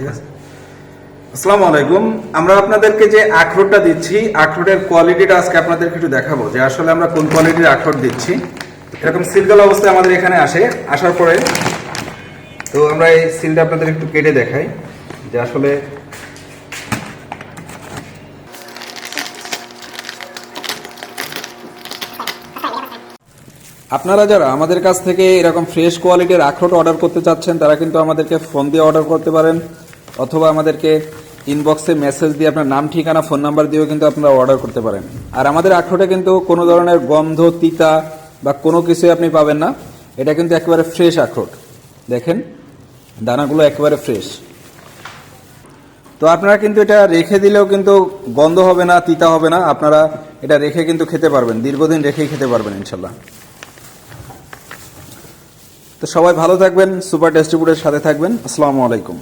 ঠিক আছে? আসসালামু আলাইকুম। আমরা আপনাদেরকে যে আখরোটটা দিচ্ছি, আখরোটের কোয়ালিটিটা আজকে আপনাদেরকে একটু দেখাবো যে আসলে আমরা কোন কোয়ালিটির আখরোট দিচ্ছি। এরকম সিলগাল অবস্থায় আমাদের এখানে আসে। আসার পরে তো আমরা এই সিলটা আপনাদের একটু কেটে দেখাই যে আসলে আপনারা যারা আমাদের কাছ থেকে এরকম ফ্রেশ কোয়ালিটির আখরোট অর্ডার করতে চাচ্ছেন, তারা কিন্তু আমাদেরকে ফোন দিয়ে অর্ডার করতে পারেন। অথবা আমাদেরকে ইনবক্সে মেসেজ দিয়ে আপনার নাম, ঠিকানা ফোন নাম্বার দিয়েও কিন্তু আপনারা অর্ডার করতে পারেন। আর আমাদের আখরোটে কিন্তু কোনো ধরনের গন্ধ, তিতা বা কোনো কিছুই আপনি পাবেন না। এটা কিন্তু একেবারে ফ্রেশ আখরোট। দেখেন, দানাগুলো একেবারে ফ্রেশ তো আপনারা কিন্তু এটা রেখে দিলেও কিন্তু গন্ধ হবে না, তিতা হবে না। আপনারা এটা রেখে কিন্তু খেতে পারবেন, দীর্ঘদিন রেখেই খেতে পারবেন ইনশাল্লাহ তো সবাই ভালো থাকবেন, সুপার ডিস্ট্রিবিউটের সাথে থাকবেন। আসসালামু আলাইকুম।